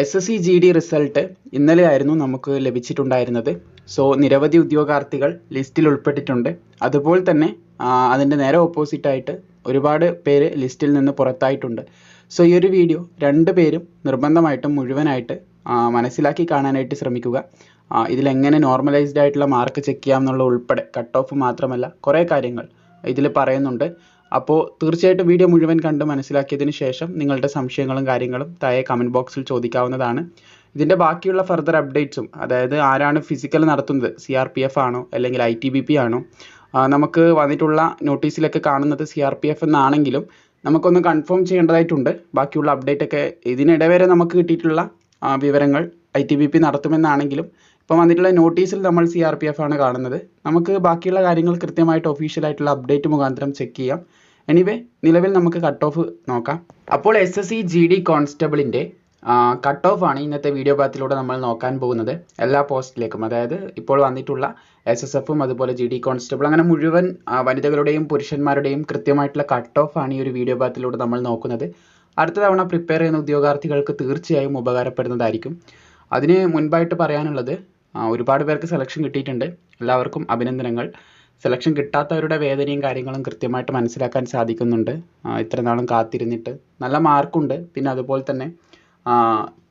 S S C G D result ഇന്നലെ ആയിരുന്നു നമുക്ക് ലഭിച്ചിട്ടുണ്ടായിരുന്നത്. സോ നിരവധി ഉദ്യോഗാർത്ഥികൾ ലിസ്റ്റിൽ ഉൾപ്പെട്ടിട്ടുണ്ട്. അതുപോലെ തന്നെ അതിന്റെ നേരെ ഓപ്പോസിറ്റായിട്ട് ഒരുപാട് പേര് ലിസ്റ്റിൽ നിന്ന് പുറത്തായിട്ടുണ്ട്. സോ ഈ ഒരു വീഡിയോ രണ്ട് പേരും നിർബന്ധമായിട്ടും മുഴുവനായിട്ട് മനസ്സിലാക്കി കാണാനായിട്ട് ശ്രമിക്കുക. ഇതിലെങ്ങനെ നോർമലൈസ്ഡ് ആയിട്ടുള്ള മാർക്ക് ചെക്ക് ചെയ്യാം എന്നുള്ള ഉൾപ്പെടെ കട്ട് ഓഫ് മാത്രമല്ല കുറേ കാര്യങ്ങൾ ഇതിൽ പറയുന്നുണ്ട്. അപ്പോൾ തീർച്ചയായിട്ടും വീഡിയോ മുഴുവൻ കണ്ട് മനസ്സിലാക്കിയതിന് ശേഷം നിങ്ങളുടെ സംശയങ്ങളും കാര്യങ്ങളും താഴെ കമന്റ് ബോക്സിൽ ചോദിക്കാവുന്നതാണ്. ഇതിന്റെ ബാക്കിയുള്ള ഫർദർ അപ്ഡേറ്റ്സും അതായത് ആരാണ് ഫിസിക്കൽ നടത്തുന്നത് സി ആർ പി എഫ് ആണോ അല്ലെങ്കിൽ ഐ ടി ബി പി ആണോ നമുക്ക് വന്നിട്ടുള്ള നോട്ടീസിലൊക്കെ കാണുന്നത് സി ആർ പി എഫ് എന്നാണെങ്കിലും നമുക്കൊന്ന് കൺഫേം ചെയ്യേണ്ടതായിട്ടുണ്ട്. ബാക്കിയുള്ള അപ്ഡേറ്റ് ഒക്കെ ഇതിനിടെ വരെ നമുക്ക് കിട്ടിയിട്ടുള്ള വിവരങ്ങൾ ഐ ടി ബി പി നടത്തുമെന്നാണെങ്കിലും ഇപ്പം വന്നിട്ടുള്ള നോട്ടീസിൽ നമ്മൾ സി ആർ പി എഫ് ആണ് കാണുന്നത്. നമുക്ക് ബാക്കിയുള്ള കാര്യങ്ങൾ കൃത്യമായിട്ട് ഒഫീഷ്യൽ ആയിട്ടുള്ള അപ്ഡേറ്റ് മുഖാന്തരം ചെക്ക് ചെയ്യാം. എനിവേ നിലവിൽ നമുക്ക് കട്ട് ഓഫ് നോക്കാം. അപ്പോൾ S S C G D കോൺസ്റ്റബിളിന്റെ cut off ആണ് ഇന്നത്തെ വീഡിയോ പാത്തിലൂടെ നമ്മൾ നോക്കാൻ പോകുന്നത്. എല്ലാ പോസ്റ്റിലേക്കും അതായത് ഇപ്പോൾ വന്നിട്ടുള്ള എസ് എസ് എഫും അതുപോലെ ജി ഡി കോൺസ്റ്റബിൾ അങ്ങനെ മുഴുവൻ വനിതകളുടെയും പുരുഷന്മാരുടെയും കൃത്യമായിട്ടുള്ള കട്ട് ഓഫ് ആണ് ഈ ഒരു വീഡിയോ പാത്തിലൂടെ നമ്മൾ നോക്കുന്നത്. അടുത്ത തവണ പ്രിപ്പയർ ചെയ്യുന്ന ഉദ്യോഗാർത്ഥികൾക്ക് തീർച്ചയായും ഉപകാരപ്പെടുന്നതായിരിക്കും. അതിന് മുൻപായിട്ട് പറയാനുള്ളത് ഒരുപാട് പേർക്ക് സെലക്ഷൻ കിട്ടിയിട്ടുണ്ട്. എല്ലാവർക്കും അഭിനന്ദനങ്ങൾ. സെലക്ഷൻ കിട്ടാത്തവരുടെ വേദനയും കാര്യങ്ങളും കൃത്യമായിട്ട് മനസ്സിലാക്കാൻ സാധിക്കുന്നുണ്ട്. ഇത്ര നാളും കാത്തിരുന്നിട്ട് നല്ല മാർക്കുണ്ട്. പിന്നെ അതുപോലെ തന്നെ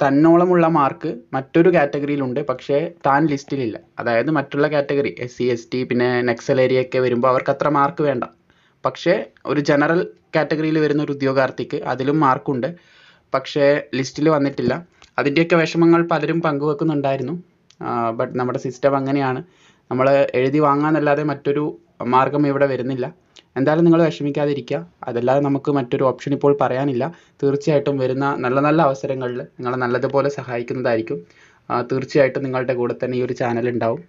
തന്നോളമുള്ള മാർക്ക് മറ്റൊരു കാറ്റഗറിയിലുണ്ട് പക്ഷേ താൻ ലിസ്റ്റിലില്ല. അതായത് മറ്റുള്ള category S C S T പിന്നെ നെക്സൽ ഏരിയ ഒക്കെ വരുമ്പോൾ അവർക്ക് അത്ര മാർക്ക് വേണ്ട. പക്ഷേ ഒരു ജനറൽ കാറ്റഗറിയിൽ വരുന്ന ഒരു ഉദ്യോഗാർത്ഥിക്ക് അതിലും മാർക്കുണ്ട്. പക്ഷേ ലിസ്റ്റിൽ വന്നിട്ടില്ല. അതിന്റെയൊക്കെ വിഷമങ്ങൾ പലരും പങ്കുവെക്കുന്നുണ്ടായിരുന്നു. ബട്ട് നമ്മുടെ സിസ്റ്റം അങ്ങനെയാണ്. നമ്മൾ എഴുതി വാങ്ങാന്നല്ലാതെ മറ്റൊരു മാർഗം ഇവിടെ വരുന്നില്ല. എന്തായാലും നിങ്ങൾ വിഷമിക്കാതിരിക്കുക. അതല്ലാതെ നമുക്ക് മറ്റൊരു ഓപ്ഷൻ ഇപ്പോൾ പറയാനില്ല. തീർച്ചയായിട്ടും വരുന്ന നല്ല നല്ല അവസരങ്ങളിൽ നിങ്ങളെ നല്ലതുപോലെ സഹായിക്കുന്നതായിരിക്കും. തീർച്ചയായിട്ടും നിങ്ങളുടെ കൂടെ തന്നെ ഈ ഒരു ചാനൽ ഉണ്ടാവും.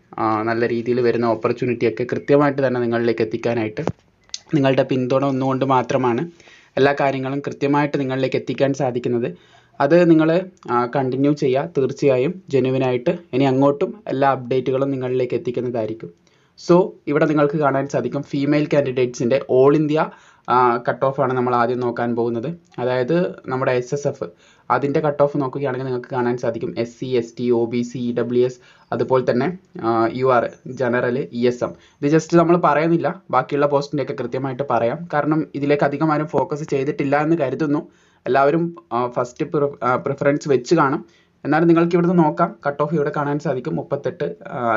നല്ല രീതിയിൽ വരുന്ന ഓപ്പർച്യൂണിറ്റി ഒക്കെ കൃത്യമായിട്ട് തന്നെ നിങ്ങളിലേക്ക് എത്തിക്കാനായിട്ട്. നിങ്ങളുടെ പിന്തുണ ഒന്നുകൊണ്ട് മാത്രമാണ് എല്ലാ കാര്യങ്ങളും കൃത്യമായിട്ട് നിങ്ങളിലേക്ക് എത്തിക്കാൻ സാധിക്കുന്നത്. അത് നിങ്ങൾ കണ്ടിന്യൂ ചെയ്യുക തീർച്ചയായും ജെനുവിനായിട്ട് ഇനി അങ്ങോട്ടും എല്ലാ അപ്ഡേറ്റുകളും നിങ്ങളിലേക്ക് എത്തിക്കുന്നതായിരിക്കും. സോ ഇവിടെ നിങ്ങൾക്ക് കാണാൻ സാധിക്കും ഫീമെയിൽ കാൻഡിഡേറ്റ്സിന്റെ ഓൾ ഇന്ത്യ കട്ട് ഓഫ് ആണ് നമ്മൾ ആദ്യം നോക്കാൻ പോകുന്നത്. അതായത് നമ്മുടെ എസ് എസ് എഫ് അതിന്റെ കട്ട് ഓഫ് നോക്കുകയാണെങ്കിൽ നിങ്ങൾക്ക് കാണാൻ സാധിക്കും S C S T O B C E W S അതുപോലെ തന്നെ U R general E S M ഇത് ജസ്റ്റ് നമ്മൾ പറയുന്നില്ല. ബാക്കിയുള്ള പോസ്റ്റിന്റെയൊക്കെ കൃത്യമായിട്ട് പറയാം. കാരണം ഇതിലേക്ക് അധികം ആരും ഫോക്കസ് ചെയ്തിട്ടില്ല എന്ന് കരുതുന്നു. എല്ലാവരും ഫസ്റ്റ് പ്രിഫറൻസ് വെച്ച് കാണും. എന്നാലും നിങ്ങൾക്ക് ഇവിടുന്ന് നോക്കാം. കട്ട് ഓഫ് ഇവിടെ കാണാൻ സാധിക്കും. മുപ്പത്തെട്ട്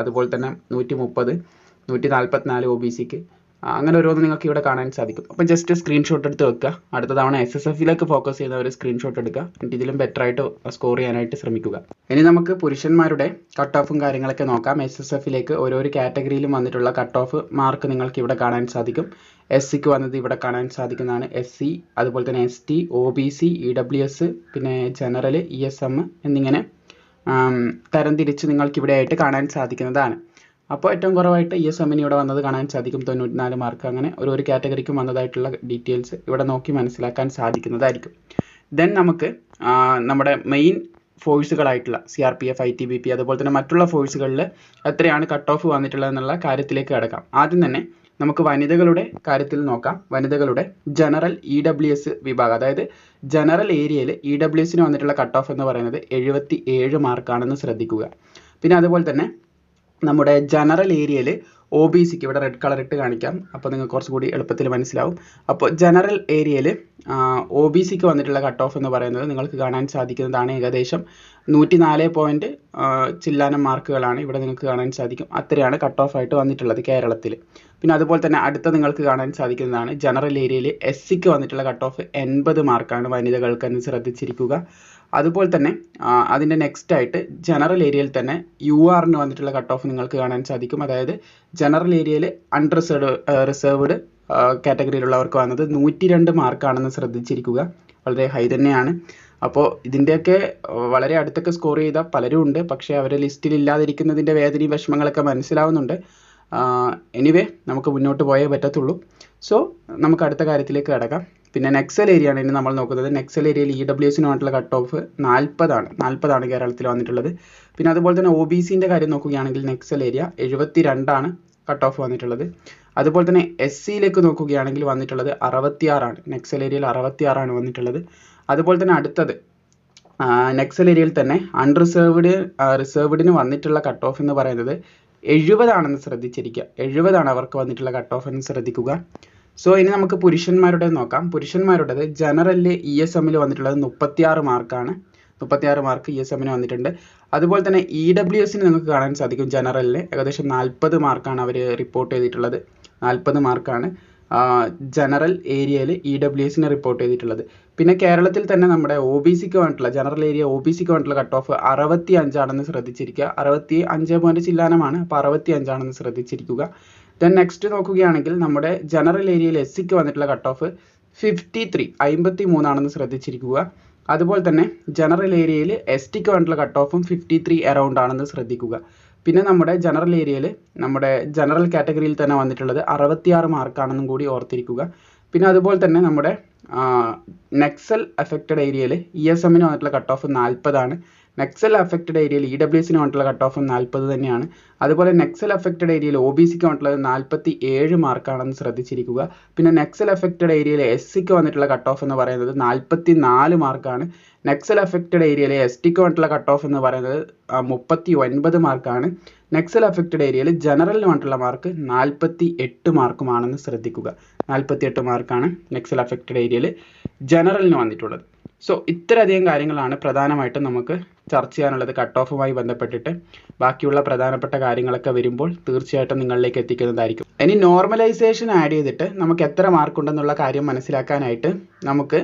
അതുപോലെ തന്നെ നൂറ്റി മുപ്പത് നൂറ്റി നാൽപ്പത്തിനാല് ഒ ബി സിക്ക് അങ്ങനെ ഓരോന്ന് നിങ്ങൾക്ക് ഇവിടെ കാണാൻ സാധിക്കും. അപ്പം ജസ്റ്റ് സ്ക്രീൻഷോട്ട് എടുത്ത് വെക്കുക. അടുത്ത തവണ എസ് എസ് എഫിലേക്ക് ഫോക്കസ് ചെയ്യുന്നവർ സ്ക്രീൻഷോട്ട് എടുക്കുക. എന്നിട്ട് ഇതിലും ബെറ്റർ ആയിട്ട് സ്കോർ ചെയ്യാനായിട്ട് ശ്രമിക്കുക. ഇനി നമുക്ക് പുരുഷന്മാരുടെ കട്ട് ഓഫും കാര്യങ്ങളൊക്കെ നോക്കാം. എസ് എസ് എഫിലേക്ക് ഓരോ കാറ്റഗറിയിലും വന്നിട്ടുള്ള കട്ട് ഓഫ് മാർക്ക് നിങ്ങൾക്ക് ഇവിടെ കാണാൻ സാധിക്കും. എസ് സിക്ക് വന്നത് ഇവിടെ കാണാൻ സാധിക്കുന്നതാണ് എസ് സി അതുപോലെ തന്നെ S T O B C E W S പിന്നെ ജനറൽ ഇ എസ് എം എന്നിങ്ങനെ തരംതിരിച്ച് നിങ്ങൾക്ക് ഇവിടെ ആയിട്ട് കാണാൻ സാധിക്കുന്നതാണ്. അപ്പോൾ ഏറ്റവും കുറവായിട്ട് ഇ എസ് എമ്മിന് ഇവിടെ വന്നത് കാണാൻ സാധിക്കും. തൊണ്ണൂറ്റിനാല് മാർക്ക് അങ്ങനെ ഒരു ഒരു കാറ്റഗറിക്കും വന്നതായിട്ടുള്ള ഡീറ്റെയിൽസ് ഇവിടെ നോക്കി മനസ്സിലാക്കാൻ സാധിക്കുന്നതായിരിക്കും. ദെൻ നമുക്ക് നമ്മുടെ main ഫോഴ്സുകളായിട്ടുള്ള C R P F I T B P അതുപോലെ തന്നെ മറ്റുള്ള ഫോഴ്സുകളിൽ എത്രയാണ് കട്ട് ഓഫ് വന്നിട്ടുള്ളത് എന്നുള്ള കാര്യത്തിലേക്ക് കിടക്കാം. ആദ്യം തന്നെ നമുക്ക് വനിതകളുടെ കാര്യത്തിൽ നോക്കാം. വനിതകളുടെ ജനറൽ ഇ ഡബ്ല്യു എസ് വിഭാഗം. അതായത് ജനറൽ ഏരിയയിൽ ഇ ഡബ്ല്യു എസിന് വന്നിട്ടുള്ള കട്ട് ഓഫ് എന്ന് പറയുന്നത് എഴുപത്തി ഏഴ് മാർക്കാണെന്ന് ശ്രദ്ധിക്കുക. പിന്നെ അതുപോലെ തന്നെ നമ്മുടെ ജനറൽ ഏരിയയിൽ ഒ ബി സിക്ക് ഇവിടെ റെഡ് കളർ ഇട്ട് കാണിക്കാം. അപ്പോൾ നിങ്ങൾക്ക് കുറച്ചുകൂടി എളുപ്പത്തിൽ മനസ്സിലാവും. അപ്പോൾ ജനറൽ ഏരിയയിൽ ഒ ബി സിക്ക് വന്നിട്ടുള്ള കട്ട് ഓഫ് എന്ന് പറയുന്നത് നിങ്ങൾക്ക് കാണാൻ സാധിക്കുന്നതാണ് ഏകദേശം നൂറ്റി നാല് പോയിന്റ് ചില്ലാനം മാർക്കുകളാണ് ഇവിടെ നിങ്ങൾക്ക് കാണാൻ സാധിക്കും. അത്രയാണ് കട്ട് ഓഫ് ആയിട്ട് വന്നിട്ടുള്ളത് കേരളത്തിൽ പിന്നെ അതുപോലെ തന്നെ അടുത്ത നിങ്ങൾക്ക് കാണാൻ സാധിക്കുന്നതാണ് ജനറൽ ഏരിയയിൽ എസ് സിക്ക് വന്നിട്ടുള്ള കട്ട് ഓഫ് എൺപത് മാർക്കാണ് വനിതകൾക്ക് എന്ന് ശ്രദ്ധിച്ചിരിക്കുക. അതുപോലെ തന്നെ അതിന്റെ നെക്സ്റ്റ് ആയിട്ട് ജനറൽ ഏരിയയിൽ തന്നെ യു ആറിന് വന്നിട്ടുള്ള കട്ട് ഓഫ് നിങ്ങൾക്ക് കാണാൻ സാധിക്കും. അതായത് ജനറൽ ഏരിയയിൽ അൺറിസർവ് റിസർവ്ഡ് കാറ്റഗറിയിലുള്ളവർക്ക് വന്നത് നൂറ്റി രണ്ട് മാർക്കാണെന്ന് ശ്രദ്ധിച്ചിരിക്കുക. വളരെ ഹൈ തന്നെയാണ്. അപ്പോൾ ഇതിന്റെയൊക്കെ വളരെ അടുത്തൊക്കെ സ്കോർ ചെയ്ത പലരും ഉണ്ട്. പക്ഷേ അവർ ലിസ്റ്റിൽ ഇല്ലാതിരിക്കുന്നതിന്റെ വേദനയും വിഷമങ്ങളൊക്കെ മനസ്സിലാവുന്നുണ്ട്. എനിവേ നമുക്ക് മുന്നോട്ട് പോയേ പറ്റത്തുള്ളൂ. സോ നമുക്ക് അടുത്ത കാര്യത്തിലേക്ക് കിടക്കാം. പിന്നെ നെക്സൽ ഏരിയ ആണ് ഇനി നമ്മൾ നോക്കുന്നത്. നെക്സൽ ഏരിയയിൽ ഇ ഡബ്ല്യു എസിന് വേണ്ടിയിട്ടുള്ള കട്ട് ഓഫ് നാൽപ്പതാണ് നാൽപ്പതാണ് കേരളത്തിൽ വന്നിട്ടുള്ളത്. പിന്നെ അതുപോലെ തന്നെ ഒ ബി സിന്റെ കാര്യം നോക്കുകയാണെങ്കിൽ നെക്സൽ ഏരിയ എഴുപത്തി രണ്ടാണ് കട്ട് ഓഫ് വന്നിട്ടുള്ളത്. അതുപോലെ തന്നെ എസ് സിയിലേക്ക് നോക്കുകയാണെങ്കിൽ വന്നിട്ടുള്ളത് അറുപത്തിയാറാണ്. നെക്സൽ ഏരിയയിൽ അറുപത്തിയാറാണ് വന്നിട്ടുള്ളത്. അതുപോലെ തന്നെ അടുത്തത് നെക്സൽ ഏരിയയിൽ തന്നെ അൺറിസേർവ്ഡ് റിസേർവ്ഡിന് വന്നിട്ടുള്ള കട്ട് ഓഫ് എന്ന് പറയുന്നത് എഴുപതാണെന്ന് ശ്രദ്ധിച്ചിരിക്കുക. എഴുപതാണ് അവർക്ക് വന്നിട്ടുള്ള കട്ട് ഓഫ് എന്ന് ശ്രദ്ധിക്കുക. സോ ഇനി നമുക്ക് പുരുഷന്മാരുടെ നോക്കാം. പുരുഷന്മാരുടേത് ജനറലിൽ ഇ എസ് എമ്മിൽ വന്നിട്ടുള്ളത് മുപ്പത്തിയാറ് മാർക്കാണ് മുപ്പത്തിയാറ് മാർക്ക് ഇ എസ് എമ്മിന് വന്നിട്ടുണ്ട്. അതുപോലെ തന്നെ ഇ ഡബ്ല്യു എസിന് നിങ്ങൾക്ക് കാണാൻ സാധിക്കും ജനറലിൽ ഏകദേശം നാൽപ്പത് മാർക്കാണ് അവർ റിപ്പോർട്ട് ചെയ്തിട്ടുള്ളത്. നാൽപ്പത് മാർക്കാണ് ജനറൽ ഏരിയയിൽ ഇ ഡബ്ല്യു എസിന് റിപ്പോർട്ട് ചെയ്തിട്ടുള്ളത്. പിന്നെ കേരളത്തിൽ തന്നെ നമ്മുടെ ഒ ബി സിക്ക് വേണ്ടിയിട്ടുള്ള ജനറൽ ഏരിയ ഒ ബി സിക്ക് വേണ്ടിയിട്ടുള്ള കട്ട് ഓഫ് അറുപത്തി അഞ്ചാണെന്ന് ശ്രദ്ധിച്ചിരിക്കുക. അറുപത്തി അഞ്ച് പോയിന്റ് ചില്ലാനമാണ്. അപ്പോൾ അറുപത്തി അഞ്ചാണെന്ന് ശ്രദ്ധിച്ചിരിക്കുക. ദെൻ നെക്സ്റ്റ് നോക്കുകയാണെങ്കിൽ നമ്മുടെ ജനറൽ ഏരിയയിൽ എസ് സിക്ക് വന്നിട്ടുള്ള കട്ട് ഓഫ് ഫിഫ്റ്റി ത്രീ അമ്പത്തി മൂന്നാണെന്ന് ശ്രദ്ധിച്ചിരിക്കുക. അതുപോലെ തന്നെ ജനറൽ ഏരിയയിൽ എസ് ടിക്ക് വേണ്ടിയിട്ടുള്ള കട്ട് ഓഫും ഫിഫ്റ്റി ത്രീ അറൗണ്ട് ആണെന്ന് ശ്രദ്ധിക്കുക. പിന്നെ നമ്മുടെ ജനറൽ ഏരിയയിൽ നമ്മുടെ ജനറൽ കാറ്റഗറിയിൽ തന്നെ വന്നിട്ടുള്ളത് അറുപത്തിയാറ് മാർക്കാണെന്നും കൂടി ഓർത്തിരിക്കുക. പിന്നെ അതുപോലെ തന്നെ നമ്മുടെ നെക്സൽ അഫക്റ്റഡ് ഏരിയയിൽ ഇ എസ് എമ്മിന് വന്നിട്ടുള്ള കട്ട് ഓഫ് നാൽപ്പതാണ് നെക്സൽ അഫക്റ്റഡ് ഏരിയയിൽ ഇ ഡബ്ല്യു എസിന് വന്നിട്ടുള്ള കട്ട് ഓഫ് നാൽപ്പത് തന്നെയാണ്. അതുപോലെ നെക്സൽ അഫക്റ്റഡ് ഏരിയയിൽ ഒ ബി സിക്ക് വന്നിട്ടുള്ളത് നാൽപ്പത്തി ഏഴ് മാർക്കാണെന്ന് ശ്രദ്ധിച്ചിരിക്കുക. പിന്നെ നെക്സൽ അഫക്റ്റഡ് ഏരിയയിൽ എസ് സിക്ക് വന്നിട്ടുള്ള കട്ട് ഓഫ് എന്ന് പറയുന്നത് നാൽപ്പത്തി നാല് മാർക്കാണ്. നെക്സൽ അഫക്റ്റഡ് ഏരിയയിലെ എസ് ടിക്ക് വേണ്ടിയിട്ടുള്ള കട്ട് ഓഫ് എന്ന് പറയുന്നത് മുപ്പത്തി ഒൻപത് മാർക്കാണ്. നെക്സൽ അഫക്റ്റഡ് ഏരിയയിൽ ജനറലിന് വേണ്ടിയിട്ടുള്ള മാർക്ക് നാൽപ്പത്തി എട്ട് മാർക്കുമാണെന്ന് ശ്രദ്ധിക്കുക. നാൽപ്പത്തി എട്ട് മാർക്കാണ് നെക്സൽ അഫക്റ്റഡ് ഏരിയയിൽ ജനറലിന് വന്നിട്ടുള്ളത്. സോ ഇത്രയധികം കാര്യങ്ങളാണ് പ്രധാനമായിട്ടും നമുക്ക് ചർച്ച ചെയ്യാനുള്ളത് കട്ട് ഓഫുമായി ബന്ധപ്പെട്ടിട്ട്. ബാക്കിയുള്ള പ്രധാനപ്പെട്ട കാര്യങ്ങളൊക്കെ വരുമ്പോൾ തീർച്ചയായിട്ടും നിങ്ങളിലേക്ക് എത്തിക്കുന്നതായിരിക്കും. ഇനി നോർമലൈസേഷൻ ആഡ് ചെയ്തിട്ട് നമുക്ക് എത്ര മാർക്ക് ഉണ്ടെന്നുള്ള കാര്യം മനസ്സിലാക്കാനായിട്ട് നമുക്ക്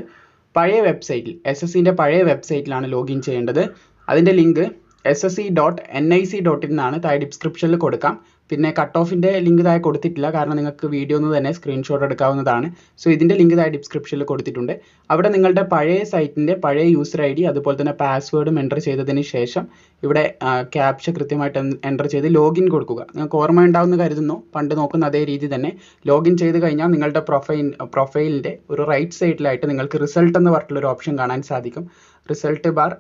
പഴയ വെബ്സൈറ്റിൽ എസ് എസിന്റെ സിന്റെ പഴയ വെബ്സൈറ്റിലാണ് ലോഗിൻ ചെയ്യേണ്ടത്. അതിന്റെ link S S C dot N I C dot ഇന്നാണ് താഴെ ഡിസ്ക്രിപ്ഷനിൽ കൊടുക്കാം. പിന്നെ കട്ട് ഓഫിന്റെ ലിങ്ക് താഴെ കൊടുത്തിട്ടില്ല. കാരണം നിങ്ങൾക്ക് വീഡിയോ ഒന്ന് തന്നെ സ്ക്രീൻഷോട്ട് എടുക്കാവുന്നതാണ്. സോ ഇതിന്റെ ലിങ്ക് താഴെ ഡിസ്ക്രിപ്ഷനിൽ കൊടുത്തിട്ടുണ്ട്. അവിടെ നിങ്ങളുടെ പഴയ സൈറ്റിന്റെ പഴയ യൂസർ ഐ ഡി അതുപോലെ തന്നെ പാസ്വേഡും എന്റർ ചെയ്തതിന് ശേഷം ഇവിടെ ക്യാപ്ച കൃത്യമായിട്ട് എന്റർ ചെയ്ത് ലോഗിൻ കൊടുക്കുക. നിങ്ങൾക്ക് ഓർമ്മ ഉണ്ടാവുമെന്ന് കരുതുന്നു. പണ്ട് നോക്കുന്ന അതേ രീതി തന്നെ. ലോഗിൻ ചെയ്ത് കഴിഞ്ഞാൽ നിങ്ങളുടെ പ്രൊഫൈൽ പ്രൊഫൈലിന്റെ ഒരു റൈറ്റ് സൈഡിലായിട്ട് നിങ്ങൾക്ക് റിസൾട്ട് എന്ന് പറഞ്ഞിട്ടുള്ള ഒരു ഓപ്ഷൻ കാണാൻ സാധിക്കും. റിസൾട്ട് ബാർ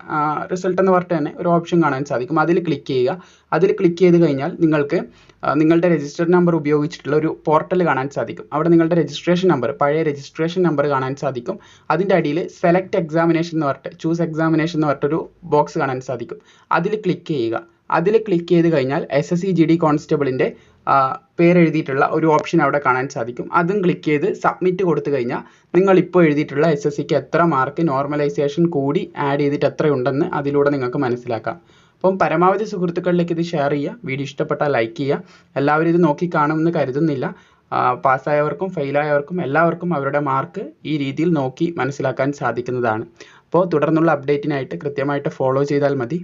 റിസൾട്ട് എന്ന് പറഞ്ഞിട്ട് തന്നെ ഒരു ഓപ്ഷൻ കാണാൻ സാധിക്കും. അതിൽ ക്ലിക്ക് ചെയ്യുക. അതിൽ ക്ലിക്ക് ചെയ്ത് കഴിഞ്ഞാൽ നിങ്ങൾക്ക് നിങ്ങളുടെ രജിസ്റ്റർ നമ്പർ ഉപയോഗിച്ചിട്ടുള്ള ഒരു പോർട്ടൽ കാണാൻ സാധിക്കും. അവിടെ നിങ്ങളുടെ രജിസ്ട്രേഷൻ നമ്പർ പഴയ രജിസ്ട്രേഷൻ നമ്പർ കാണാൻ സാധിക്കും. അതിന്റെ അടിയിൽ സെലക്ട് എക്സാമിനേഷൻ എന്ന് പറഞ്ഞിട്ട് ചൂസ് എക്സാമിനേഷൻ എന്ന് പറഞ്ഞിട്ടൊരു ബോക്സ് കാണാൻ സാധിക്കും. അതിൽ ക്ലിക്ക് ചെയ്യുക. അതിൽ ക്ലിക്ക് ചെയ്ത് കഴിഞ്ഞാൽ S S C G D കോൺസ്റ്റബിളിന്റെ പേരെഴുതിയിട്ടുള്ള ഒരു ഓപ്ഷൻ അവിടെ കാണാൻ സാധിക്കും. അതും ക്ലിക്ക് ചെയ്ത് സബ്മിറ്റ് കൊടുത്തു കഴിഞ്ഞാൽ നിങ്ങൾ ഇപ്പോൾ എഴുതിയിട്ടുള്ള എസ് എസ് സിക്ക് എത്ര മാർക്ക് നോർമലൈസേഷൻ കൂടി ആഡ് ചെയ്തിട്ട് എത്രയുണ്ടെന്ന് അതിലൂടെ നിങ്ങൾക്ക് മനസ്സിലാക്കാം. അപ്പം പരമാവധി സുഹൃത്തുക്കളിലേക്ക് ഇത് ഷെയർ ചെയ്യുക. വീഡിയോ ഇഷ്ടപ്പെട്ടാൽ ലൈക്ക് ചെയ്യുക. എല്ലാവരും ഇത് നോക്കി കാണുമെന്ന് കരുതുന്നില്ല. പാസ്സായവർക്കും ഫെയിലായവർക്കും എല്ലാവർക്കും അവരുടെ മാർക്ക് ഈ രീതിയിൽ നോക്കി മനസ്സിലാക്കാൻ സാധിക്കുന്നതാണ്. അപ്പോൾ തുടർന്നുള്ള അപ്ഡേറ്റിനായിട്ട് കൃത്യമായിട്ട് ഫോളോ ചെയ്താൽ മതി.